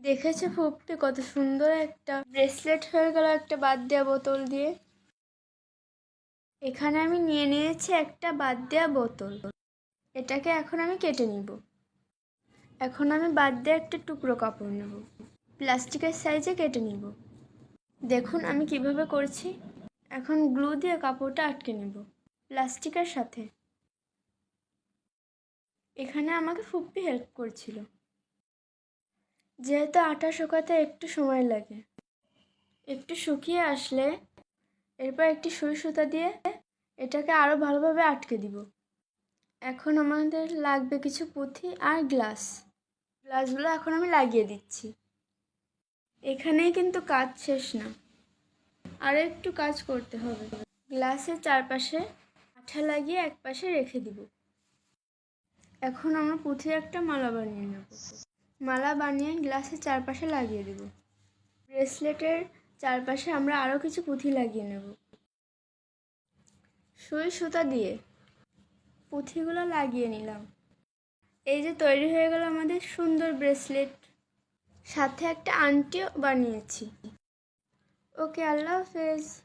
দেখেছে ফুপটি কত সুন্দর একটা ব্রেসলেট হয়ে গেল একটা বাদ দেওয়া বোতল দিয়ে। এখানে আমি নিয়ে নিয়েছি একটা বাদ দেওয়া বোতল। এটাকে এখন আমি কেটে নিব। এখন আমি বাদ দিয়ে একটা টুকরো কাপড় নেব। প্লাস্টিকের সাইজে কেটে নিব। দেখুন আমি কীভাবে করছি। এখন গ্লু দিয়ে কাপড়টা আটকে নেব প্লাস্টিকের সাথে। এখানে আমাকে ফুপ্পি হেল্প করছিল। যেহেতু আটা শুকাতে একটু সময় লাগে। একটু শুকিয়ে আসলে এরপর একটি সুই সুতা দিয়ে এটাকে আরও ভালোভাবে আটকে দিব। এখন আমাদের লাগবে কিছু পুঁথি আর গ্লাস। গ্লাসগুলো এখন আমি লাগিয়ে দিচ্ছি। এখানেই কিন্তু কাজ শেষ না। আরও একটু কাজ করতে হবে। গ্লাসের চারপাশে আঠা লাগিয়ে এক পাশে রেখে দিব। এখন আমরা পুঁথি একটা মালা বানিয়ে নেব। মালা বানিয়ে গ্লাসের চারপাশে লাগিয়ে দেব। ব্রেসলেটের চারপাশে আমরা আরও কিছু পুঁথি লাগিয়ে নেব। সুই সুতা দিয়ে পুঁথিগুলো লাগিয়ে নিলাম। এই যে তৈরি হয়ে গেল আমাদের সুন্দর ব্রেসলেট। সাথে একটা আংটিও বানিয়েছি। ওকে, আল্লাহ হাফেজ।